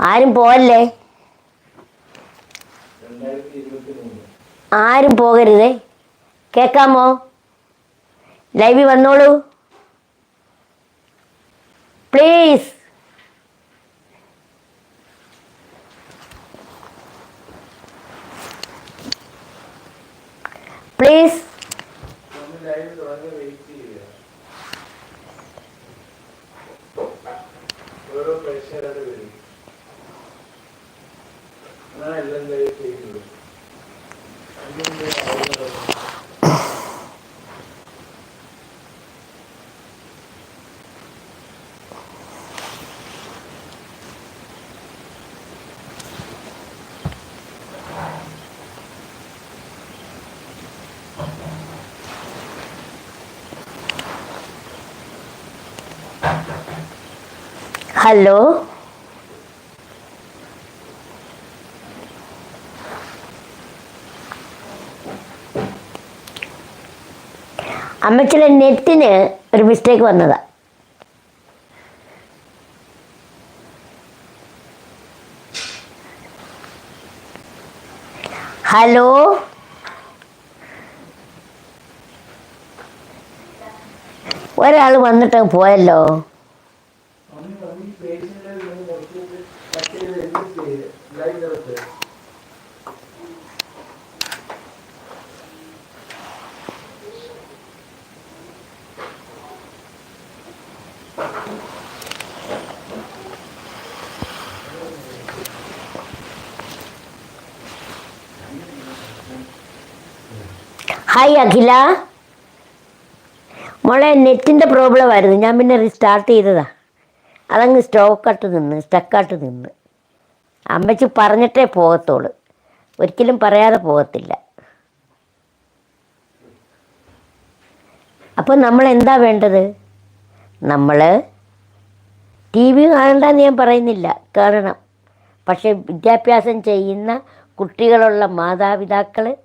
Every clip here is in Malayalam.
ആരും മൂന്ന് ആരും പോകരുതേ. കേക്കാമോ? ലൈവിൽ വന്നോളൂ. പ്ലീസ്. പ്ലീസ്. ഓരോ പ്രേക്ഷകരുടെ അതാണ് എല്ലാം ലൈവ് ചെയ്യുന്നത് ആളുകൾ നെറ്റിന് ഒരു മിസ്റ്റേക്ക് വന്നതാ. ഹലോ? ഒരാൾ വന്നിട്ട് പോയല്ലോ അവന് ഈ പേജിന്റെ നിന്ന് കുറച്ച് കട്ട് ചെയ്ത് edit ചെയ്ത് ലൈവ് നിർത്ത് ഹായ് അഖില. മോളെ നെറ്റിന്റെ പ്രോബ്ലം ആയിരുന്നു. ഞാൻ പിന്നെ റീസ്റ്റാർട്ട് ചെയ്തതാ. അതങ്ങ് സ്റ്റോക്കായിട്ട് നിന്ന് സ്റ്റക്കാട്ട് നിന്ന്. അമ്മച്ചി പറഞ്ഞിട്ടേ പോകത്തുള്ളൂ. ഒരിക്കലും പറയാതെ പോകത്തില്ല. അപ്പോൾ നമ്മൾ എന്താ വേണ്ടത്? നമ്മൾ ടി വി കാണണ്ടെന്ന് ഞാൻ പറയുന്നില്ല. കാണണം. പക്ഷേ വിദ്യാഭ്യാസം ചെയ്യുന്ന കുട്ടികളുള്ള മാതാപിതാക്കൾ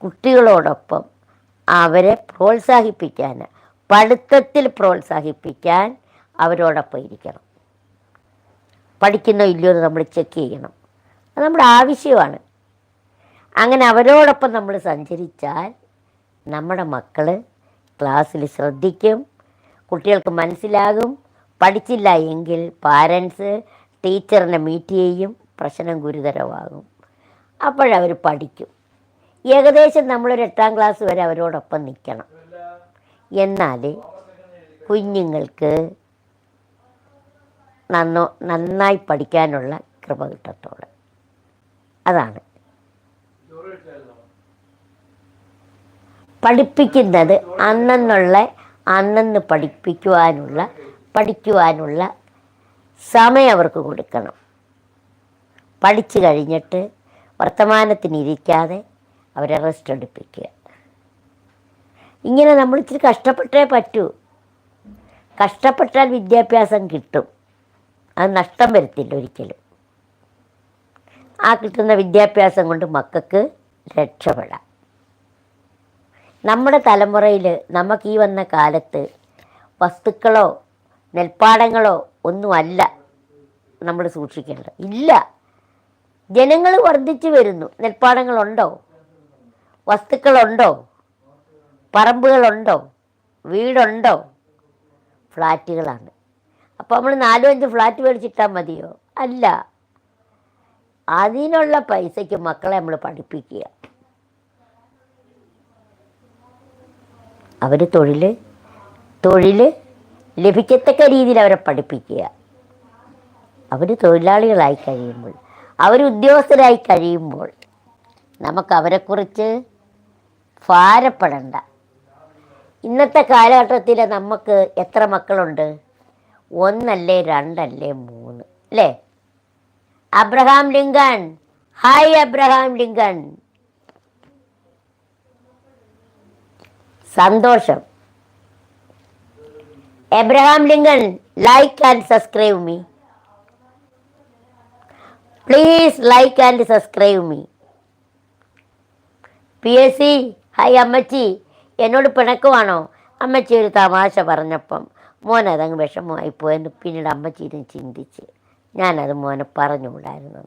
കുട്ടികളോടൊപ്പം അവരെ പ്രോത്സാഹിപ്പിക്കാൻ പഠിത്തത്തിൽ പ്രോത്സാഹിപ്പിക്കാൻ അവരോടൊപ്പം ഇരിക്കണം. പഠിക്കുന്നോ ഇല്ലയോ എന്ന് നമ്മൾ ചെക്ക് ചെയ്യണം. അത് നമ്മുടെ ആവശ്യമാണ്. അങ്ങനെ അവരോടൊപ്പം നമ്മൾ സഞ്ചരിച്ചാൽ നമ്മുടെ മക്കൾ ക്ലാസ്സിൽ ശ്രദ്ധിക്കും കുട്ടികൾക്ക് മനസ്സിലാകും. പഠിച്ചില്ല എങ്കിൽ പാരൻസ് ടീച്ചറിനെ മീറ്റ് ചെയ്യും പ്രശ്നം ഗുരുതരമാകും. അപ്പോഴവർ പഠിക്കും. ഏകദേശം നമ്മളൊരു എട്ടാം ക്ലാസ് വരെ അവരോടൊപ്പം നിൽക്കണം. എന്നാൽ കുഞ്ഞുങ്ങൾക്ക് നന്നോ നന്നായി പഠിക്കാനുള്ള കൃപ കിട്ടത്തോടെ അതാണ്. പഠിപ്പിക്കുന്നത് അന്നെന്നുള്ള അന്നെന്ന് പഠിപ്പിക്കുവാനുള്ള പഠിക്കുവാനുള്ള സമയം അവർക്ക് കൊടുക്കണം. പഠിച്ചു കഴിഞ്ഞിട്ട് വർത്തമാനത്തിനിരിക്കാതെ അവരെ റെസ്റ്റ് എടുപ്പിക്കുക. ഇങ്ങനെ നമ്മൾ ഇച്ചിരി കഷ്ടപ്പെട്ടേ പറ്റൂ. കഷ്ടപ്പെട്ടാൽ വിദ്യാഭ്യാസം കിട്ടും. അത് നഷ്ടം വരുത്തില്ല ഒരിക്കലും. ആ കിട്ടുന്ന വിദ്യാഭ്യാസം കൊണ്ട് മക്കൾക്ക് രക്ഷപ്പെടാം. നമ്മുടെ തലമുറയിൽ നമുക്ക് ഈ വന്ന കാലത്ത് വസ്തുക്കളോ നെൽപ്പാടങ്ങളോ ഒന്നുമല്ല നമ്മൾ സൂക്ഷിക്കേണ്ടത്. ഇല്ല. ജനങ്ങൾ വർദ്ധിച്ചു വരുന്നു. നെൽപ്പാടങ്ങളുണ്ടോ? വസ്തുക്കളുണ്ടോ? പറമ്പുകളുണ്ടോ? വീടുണ്ടോ? ഫ്ലാറ്റുകളാണ്. അപ്പോൾ നമ്മൾ നാലും അഞ്ച് ഫ്ലാറ്റ് മേടിച്ചിട്ടാൽ മതിയോ? അല്ല. അതിനുള്ള പൈസയ്ക്ക് മക്കളെ നമ്മൾ പഠിപ്പിക്കുക. അവർ തൊഴിൽ തൊഴിൽ ലഭിക്കത്തക്ക രീതിയിൽ അവരെ പഠിപ്പിക്കുക. അവർ തൊഴിലാളികളായി കഴിയുമ്പോൾ അവർ ഉദ്യോഗസ്ഥരായി കഴിയുമ്പോൾ നമുക്ക് അവരെക്കുറിച്ച് ഭാരപ്പെടണ്ട. ഇന്നത്തെ കാലഘട്ടത്തിൽ നമുക്ക് എത്ര മക്കളുണ്ട്? ഒന്നല്ലേ രണ്ടല്ലേ മൂന്ന്. അല്ലേ? Abraham Lincoln hi Abraham Lincoln സന്തോഷം. Abraham Lincoln like and subscribe me please like and subscribe me P S C hi അമ്മച്ചി. എന്നോട് പിണക്കുവാണോ? അമ്മച്ചി ഒരു തമാശ പറഞ്ഞപ്പം മോൻ അതങ്ങ് വിഷമമായി പോയെന്ന് പിന്നീട് അമ്മച്ചി ഇരുന്ന് ചിന്തിച്ച് ഞാനത് മോനെ പറഞ്ഞുകൂടായിരുന്നു.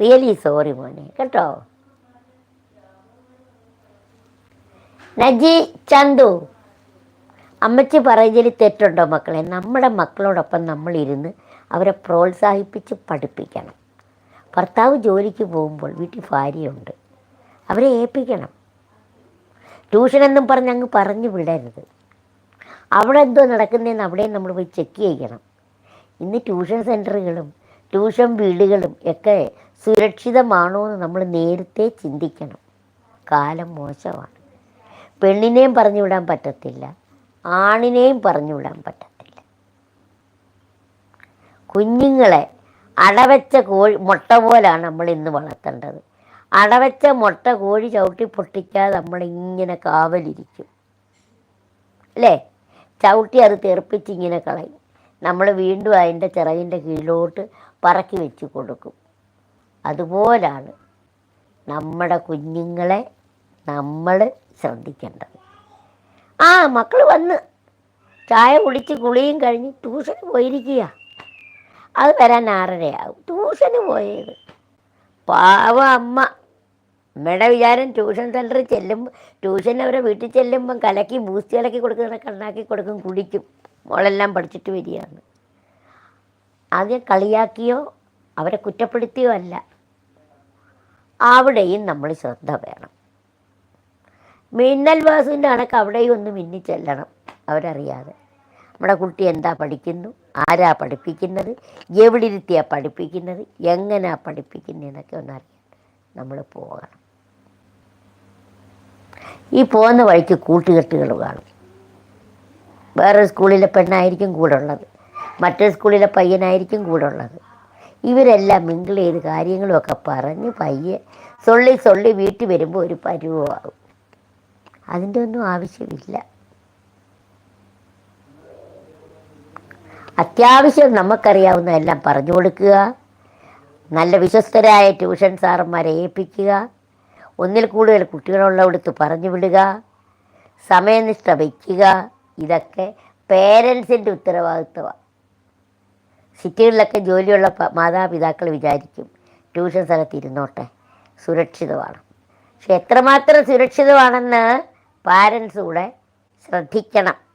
റിയലി സോറി മോനെ. കേട്ടോ? നജി ചന്തു. അമ്മച്ചി പറയുന്നതിൽ തെറ്റുണ്ടോ മക്കളെ? നമ്മുടെ മക്കളോടൊപ്പം നമ്മളിരുന്ന് അവരെ പ്രോത്സാഹിപ്പിച്ച് പഠിപ്പിക്കണം. ഭർത്താവ് ജോലിക്ക് പോകുമ്പോൾ വീട്ടിൽ ഭാര്യയുണ്ട്. അവരെ ഏൽപ്പിക്കണം. ട്യൂഷൻ എന്നും പറഞ്ഞ് അങ്ങ് പറഞ്ഞു വിടരുത്. അവിടെ എന്തോ നടക്കുന്നതെന്ന് അവിടെയും നമ്മൾ പോയി ചെക്ക് ചെയ്യണം. ഇന്ന് ട്യൂഷൻ സെന്ററുകളും ട്യൂഷൻ വീടുകളും ഒക്കെ സുരക്ഷിതമാണോ എന്ന് നമ്മൾ നേരത്തെ ചിന്തിക്കണം. കാലം മോശമാണ്. പെണ്ണിനെയും പറഞ്ഞു വിടാൻ പറ്റത്തില്ല. ആണിനെയും പറഞ്ഞു വിടാൻ പറ്റത്തില്ല. കുഞ്ഞുങ്ങളെ അടവച്ച കോഴി മുട്ട പോലാണ് നമ്മൾ ഇന്ന് വളർത്തേണ്ടത്. അടവച്ച മുട്ട കോഴി ചവിട്ടി പൊട്ടിക്കാതെ നമ്മളിങ്ങനെ കാവലിരിക്കും. അല്ലേ? ചവിട്ടി അത് തെറിപ്പിച്ച് ഇങ്ങനെ കളയും. നമ്മൾ വീണ്ടും അതിന്റെ ചിറകിന്റെ കീഴിലോട്ട് പറക്കി വെച്ച് കൊടുക്കും. അതുപോലാണ് നമ്മുടെ കുഞ്ഞുങ്ങളെ നമ്മൾ ശ്രദ്ധിക്കേണ്ടത്. ആ മക്കൾ വന്ന് ചായ കുടിച്ച് കുളിയും കഴിഞ്ഞ് ട്യൂഷന് പോയിരിക്കുക അത് വരാൻ ആറരയാവും ട്യൂഷന് പോയത് പാവ അമ്മ. അമ്മയുടെ വിചാരം ട്യൂഷൻ സെന്ററിൽ ചെല്ലുമ്പോൾ ട്യൂഷൻ അവരെ വീട്ടിൽ ചെല്ലുമ്പം കലക്കി ബൂസ്റ്റ് കലക്കി കൊടുക്കുന്ന കണ്ണാക്കി കൊടുക്കും കുടിക്കും. മോളെല്ലാം പഠിച്ചിട്ട് വരികയാണ്. ആദ്യം കളിയാക്കിയോ അവരെ കുറ്റപ്പെടുത്തിയോ അല്ല. അവിടെയും നമ്മൾ ശ്രദ്ധ വേണം. മിന്നൽ വാസുവിന്റെ കണക്ക് അവിടെയും ഒന്ന് മിന്നിച്ചെല്ലണം അവരറിയാതെ. നമ്മുടെ കുട്ടി എന്താ പഠിക്കുന്നു? ആരാ പഠിപ്പിക്കുന്നത്? എവിടെ ഇരുത്തിയാ പഠിപ്പിക്കുന്നത് എങ്ങനെയാ പഠിപ്പിക്കുന്നതെന്നൊക്കെ ഒന്നറിയാൻ നമ്മൾ പോകണം. ഈ പോകുന്ന വഴിക്ക് കൂട്ടുകെട്ടുകൾ കാണും. വേറെ സ്കൂളിലെ പെണ്ണായിരിക്കും കൂടെ ഉള്ളത് മറ്റേ സ്കൂളിലെ പയ്യനായിരിക്കും കൂടെ ഉള്ളത് ഇവരെല്ലാം മിങ്കിൾ ചെയ്ത് കാര്യങ്ങളുമൊക്കെ പറഞ്ഞ് പയ്യെ സൊള്ളി സൊള്ളി വീട്ടിൽ വരുമ്പോൾ ഒരു പരുവമാകും. അതിന്റെ ഒന്നും ആവശ്യമില്ല. അത്യാവശ്യം നമുക്കറിയാവുന്ന എല്ലാം പറഞ്ഞു കൊടുക്കുക. നല്ല വിശ്വസ്തരായ ട്യൂഷൻ സാറന്മാരെ ഏൽപ്പിക്കുക. ഒന്നിൽ കൂടുതൽ കുട്ടികളുള്ളവിടുത്ത് പറഞ്ഞു വിടുക. സമയനിഷ്ഠ വയ്ക്കുക. ഇതൊക്കെ പേരൻസിന്റെ ഉത്തരവാദിത്വമാണ് സിറ്റികളിലൊക്കെ ജോലിയുള്ള മാതാപിതാക്കൾ വിചാരിക്കും ട്യൂഷൻ സ്ഥലത്ത് ഇരുന്നോട്ടെ. സുരക്ഷിതമാണ് പക്ഷെ എത്രമാത്രം സുരക്ഷിതമാണെന്ന് പാരൻസ് കൂടെ ശ്രദ്ധിക്കണം.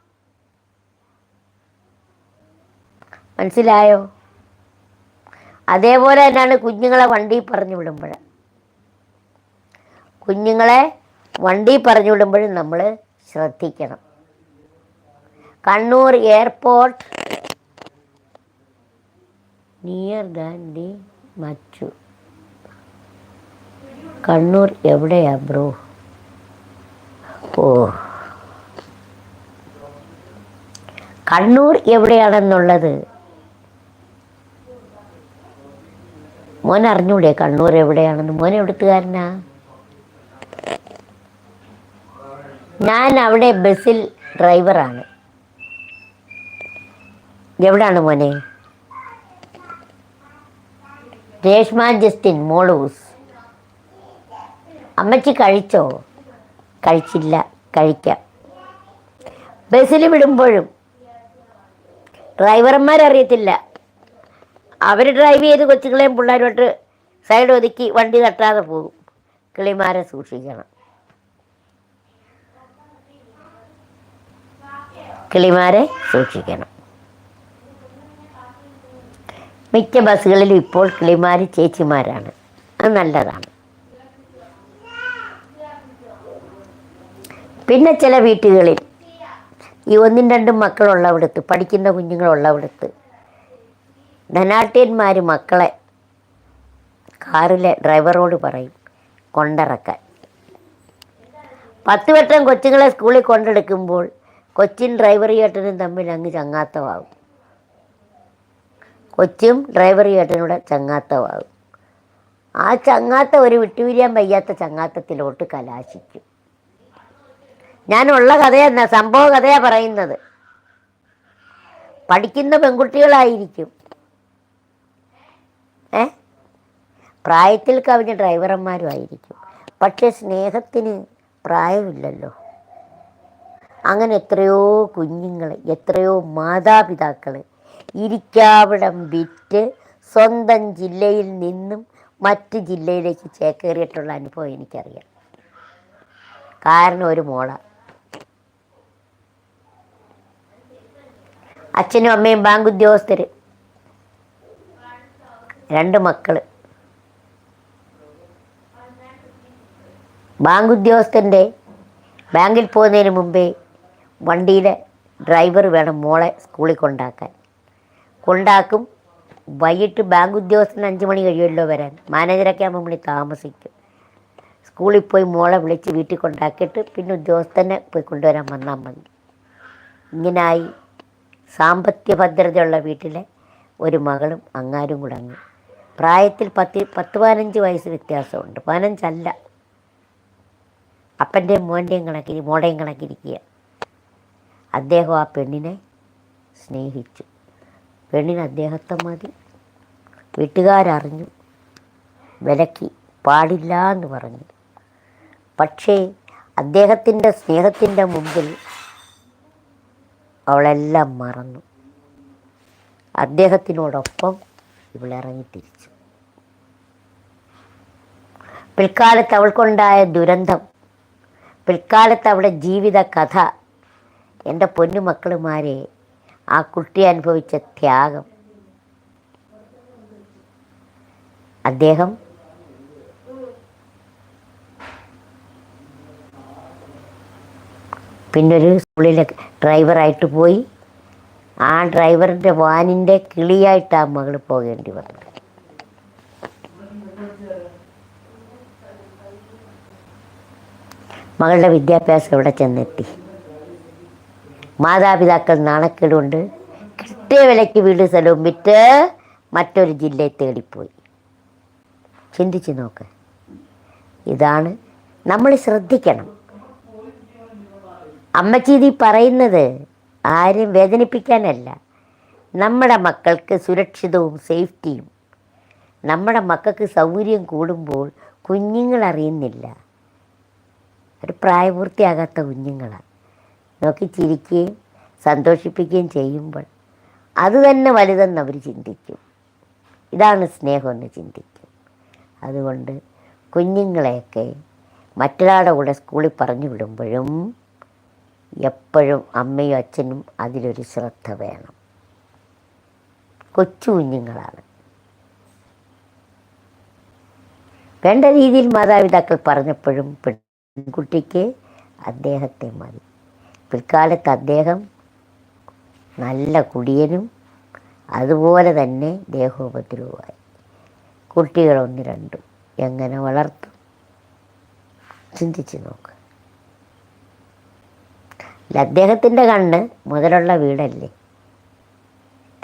മനസ്സിലായോ? അതേപോലെ തന്നെയാണ് കുഞ്ഞുങ്ങളെ വണ്ടി പറഞ്ഞു വിടുമ്പോൾ കുഞ്ഞുങ്ങളെ വണ്ടി പറഞ്ഞു വിടുമ്പോഴും നമ്മൾ ശ്രദ്ധിക്കണം. Kannur airport near than the മച്ചു കണ്ണൂർ എവിടെയാ ബ്രോ? ഓ. കണ്ണൂർ എവിടെയാണെന്നുള്ളത്? മോൻ അറിഞ്ഞൂടെ? കണ്ണൂർ എവിടെയാണെന്ന്? മോൻ എവിടുത്തുകാരനാ? ഞാൻ അവിടെ ബസ്സിൽ ഡ്രൈവറാണ്. എവിടാണ് മോനെ? രേഷ്മ ജസ്റ്റിൻ മോളൂസ്. അമ്മച്ചി കഴിച്ചോ? കഴിച്ചില്ല. കഴിക്കാം. ബസ്സിൽ വിടുമ്പോഴും ഡ്രൈവർമാരറിയത്തില്ല. അവർ ഡ്രൈവ് ചെയ്ത് കൊച്ചുകളെയും പിള്ളേരുമായിട്ട് സൈഡ് ഒതുക്കി വണ്ടി തട്ടാതെ പോകും. കിളിമാരെ സൂക്ഷിക്കണം. കിളിമാരെ സൂക്ഷിക്കണം. മിക്ക ബസ്സുകളിലും ഇപ്പോൾ കിളിമാർ ചേച്ചിമാരാണ്. അത് നല്ലതാണ്. പിന്നെ ചില വീട്ടുകളിൽ ഈ ഒന്നും രണ്ടും മക്കളുള്ളവിടത്ത് പഠിക്കുന്ന കുഞ്ഞുങ്ങളുള്ളവിടത്ത് ധനാട്യന്മാർ മക്കളെ കാറിലെ ഡ്രൈവറോട് പറയും കൊണ്ടിറക്കാൻ. പത്ത് വട്ടം കൊച്ചുങ്ങളെ സ്കൂളിൽ കൊണ്ടെടുക്കുമ്പോൾ കൊച്ചിൻ ഡ്രൈവർ ചേട്ടനും തമ്മിൽ അങ്ങ് ചങ്ങാത്തമാകും. കൊച്ചും ഡ്രൈവർ ചേട്ടനൂടെ ചങ്ങാത്തമാകും. ആ ചങ്ങാത്ത ഒരു വിട്ടുപിരിയാൻ വയ്യാത്ത ചങ്ങാത്തത്തിലോട്ട് കലാശിക്കും. ഞാനുള്ള കഥയെന്നാ സംഭവ കഥയാണ് പറയുന്നത്. പഠിക്കുന്ന പെൺകുട്ടികളായിരിക്കും ഏ? പ്രായത്തിൽ കവിഞ്ഞ ഡ്രൈവർമാരും ആയിരിക്കും. പക്ഷേ സ്നേഹത്തിന് പ്രായമില്ലല്ലോ. അങ്ങനെ എത്രയോ കുഞ്ഞുങ്ങൾ എത്രയോ മാതാപിതാക്കൾ ഇരിക്കാവിടം വിറ്റ് സ്വന്തം ജില്ലയിൽ നിന്നും മറ്റ് ജില്ലയിലേക്ക് ചേക്കേറിയിട്ടുള്ള അനുഭവം എനിക്കറിയാം. കാരണം ഒരു മോള. അച്ഛനും അമ്മയും ബാങ്ക് ഉദ്യോഗസ്ഥര് രണ്ട് മക്കൾ ബാങ്ക് ഉദ്യോഗസ്ഥന്റെ ബാങ്കിൽ പോകുന്നതിന് മുമ്പേ വണ്ടിയിലെ ഡ്രൈവർ വേണം മോളെ സ്കൂളിൽ കൊണ്ടാക്കാൻ. കൊണ്ടാക്കും. വൈകിട്ട് ബാങ്ക് ഉദ്യോഗസ്ഥൻ അഞ്ച് മണി കഴിയുമല്ലോ വരാൻ. മാനേജറൊക്കെ ആകുമ്പോൾ മണി താമസിക്കും. സ്കൂളിൽ പോയി മോളെ വിളിച്ച് വീട്ടിൽ കൊണ്ടാക്കിയിട്ട് പിന്നെ ഉദ്യോഗസ്ഥനെ പോയി കൊണ്ടുവരാൻ വന്നാൽ മതി. ഇങ്ങനായി സാമ്പത്തിക ഭദ്രതയുള്ള വീട്ടിലെ ഒരു മകളും അങ്ങാരും കൂടെ അങ്ങ് പ്രായത്തിൽ പത്ത് പത്ത് പതിനഞ്ച് വയസ്സ് വ്യത്യാസമുണ്ട്. പതിനഞ്ചല്ല. അപ്പന്റെയും മോന്റെയും കണക്കിന് മോടേയും കണക്കിരിക്കുക അദ്ദേഹം ആ പെണ്ണിനെ സ്നേഹിച്ചു. പെണ്ണിന് അദ്ദേഹത്തെ മതി. വീട്ടുകാരറിഞ്ഞു. വിലക്കി. പാടില്ല എന്ന് പറഞ്ഞു. പക്ഷേ അദ്ദേഹത്തിന്റെ സ്നേഹത്തിന്റെ മുമ്പിൽ അവളെല്ലാം മറന്നു. അദ്ദേഹത്തിനോടൊപ്പം ഇവളിറങ്ങി തിരിച്ചു പിൽക്കാലത്ത് അവൾക്കുണ്ടായ ദുരന്തം പിൽക്കാലത്ത് അവളുടെ ജീവിത കഥ എന്റെ പൊന്നുമക്കളുമാരെ ആ കുട്ടി അനുഭവിച്ച ത്യാഗം. അദ്ദേഹം പിന്നൊരു സ്കൂളിലെ ഡ്രൈവറായിട്ട് പോയി. ആ ഡ്രൈവറിന്റെ വാനിന്റെ കിളിയായിട്ടാണ് മകൾ പോകേണ്ടി വന്നത് മകളുടെ വിദ്യാഭ്യാസം ഇവിടെ ചെന്നെത്തി? മാതാപിതാക്കൾ നാണക്കേടുകൊണ്ട് കിട്ടിയ വിലയ്ക്ക് വീട് സ്ഥലവും വിറ്റ് മറ്റൊരു ജില്ലയിൽ തേടിപ്പോയി. ചിന്തിച്ച് നോക്ക്. ഇതാണ് നമ്മൾ ശ്രദ്ധിക്കണം. അമ്മച്ചീതി പറയുന്നത് ആരും വേദനിപ്പിക്കാനല്ല. നമ്മുടെ മക്കൾക്ക് സുരക്ഷിതവും സേഫ്റ്റിയും. നമ്മുടെ മക്കൾക്ക് സൗകര്യം കൂടുമ്പോൾ കുഞ്ഞുങ്ങൾ അറിയുന്നില്ല. ഒരു പ്രായപൂർത്തിയാകാത്ത കുഞ്ഞുങ്ങളാണ് നോക്കി ചിരിക്കുകയും സന്തോഷിപ്പിക്കുകയും ചെയ്യുമ്പോൾ അത് തന്നെ വലുതെന്ന് അവർ ചിന്തിക്കും. ഇതാണ് സ്നേഹമെന്ന് ചിന്തിക്കും. അതുകൊണ്ട് കുഞ്ഞുങ്ങളെയൊക്കെ മറ്റൊരാളുടെ കൂടെ സ്കൂളിൽ പറഞ്ഞു വിടുമ്പോഴും എപ്പോഴും അമ്മയും അച്ഛനും അതിലൊരു ശ്രദ്ധ വേണം. കൊച്ചു കുഞ്ഞുങ്ങളാണ്. വേണ്ട രീതിയിൽ മാതാപിതാക്കൾ പറഞ്ഞപ്പോഴും പെൺകുട്ടിക്ക് അദ്ദേഹത്തെ മതി. പിൽക്കാലത്ത് അദ്ദേഹം നല്ല കുടിയനും അതുപോലെ തന്നെ ദേഹോപദ്രവുമായി. കുട്ടികളൊന്ന് രണ്ടും എങ്ങനെ വളർത്തും? ചിന്തിച്ച് നോക്ക്. അല്ല, അദ്ദേഹത്തിന്റെ കണ്ണ് മുതലുള്ള വീടല്ലേ?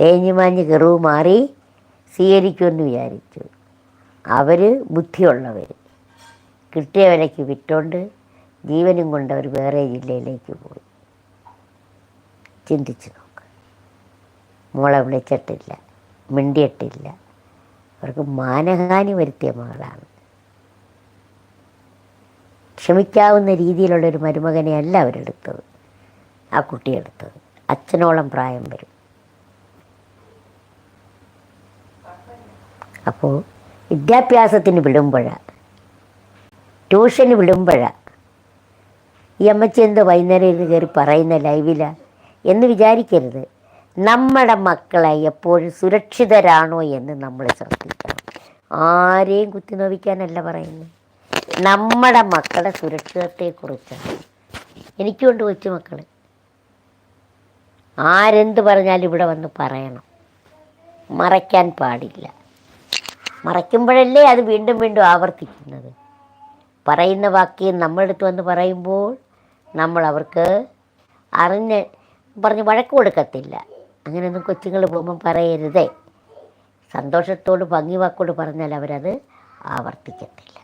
തേഞ്ഞു മാഞ്ഞ് കെറിവ് മാറി സ്വീകരിക്കുമെന്ന് വിചാരിച്ചു. അവർ ബുദ്ധിയുള്ളവർ കിട്ടിയ വിലയ്ക്ക് വിറ്റോണ്ട് ജീവനും കൊണ്ട് അവർ വേറെ ജില്ലയിലേക്ക് പോയി. ചിന്തിച്ച് നോക്ക്. മോളെ വിളിച്ചിട്ടില്ല മിണ്ടിയിട്ടില്ല. അവർക്ക് മാനഹാനി വരുത്തിയ മകളാണ്. ക്ഷമിക്കാവുന്ന രീതിയിലുള്ള ഒരു മരുമകനെ അല്ല അവരെടുത്തത്. ആ കുട്ടിയെടുത്തത് അച്ഛനോളം പ്രായം വരും. അപ്പോൾ വിദ്യാഭ്യാസത്തിന് വിടുമ്പോഴാണ് ട്യൂഷന് വിടുമ്പോഴാണ് ഈ അമ്മച്ചി എന്ത് വൈകുന്നേരം ഇരുന്ന് കയറി പറയുന്ന ലൈവില എന്ന് വിചാരിക്കരുത്. നമ്മുടെ മക്കളെ എപ്പോഴും സുരക്ഷിതരാണോ എന്ന് നമ്മൾ ശ്രദ്ധിക്കണം. ആരെയും കുത്തി നോവിക്കാനല്ല പറയുന്നത്. നമ്മുടെ മക്കളെ സുരക്ഷിതത്തെക്കുറിച്ചാണ്. എനിക്കുണ്ട് കൊച്ചു മക്കൾ ആരെന്ത് പറഞ്ഞാലും ഇവിടെ വന്ന് പറയണം. മറയ്ക്കാൻ പാടില്ല. മറയ്ക്കുമ്പോഴല്ലേ അത് വീണ്ടും വീണ്ടും ആവർത്തിക്കുന്നത്. പറയുന്ന വാക്യം നമ്മളെടുത്ത് വന്ന് പറയുമ്പോൾ നമ്മൾ അവർക്ക് അറിഞ്ഞ് പറഞ്ഞ് വഴക്ക് കൊടുക്കത്തില്ല. അങ്ങനെയൊന്നും കൊച്ചുങ്ങൾ പോകുമ്പം പറയരുതേ. സന്തോഷത്തോട് ഭംഗി വാക്കോട് പറഞ്ഞാൽ അവരത് ആവർത്തിക്കത്തില്ല.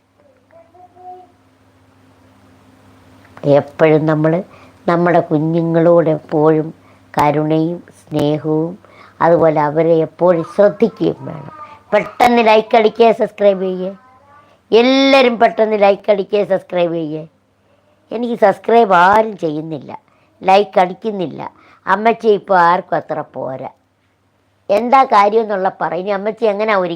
എപ്പോഴും നമ്മൾ നമ്മുടെ കുഞ്ഞുങ്ങളോട് എപ്പോഴും കരുണയും സ്നേഹവും അതുപോലെ അവരെ എപ്പോഴും ശ്രദ്ധിക്കുകയും വേണം. പെട്ടെന്ന് ലൈക്ക് അടിക്കുക സബ്സ്ക്രൈബ് ചെയ്യുക. എല്ലാവരും പെട്ടെന്ന് ലൈക്ക് അടിക്കുക സബ്സ്ക്രൈബ് ചെയ്യുക. എനിക്ക് സബ്സ്ക്രൈബ് ആരും ചെയ്യുന്നില്ല. ലൈക്ക് അടിക്കുന്നില്ല. അമ്മച്ചി ഇപ്പോൾ ആർക്കും അത്ര പോരാ. എന്താ കാര്യം എന്നുള്ള പറ ഇനി അമ്മച്ചി എങ്ങനെ ഒരുങ്ങി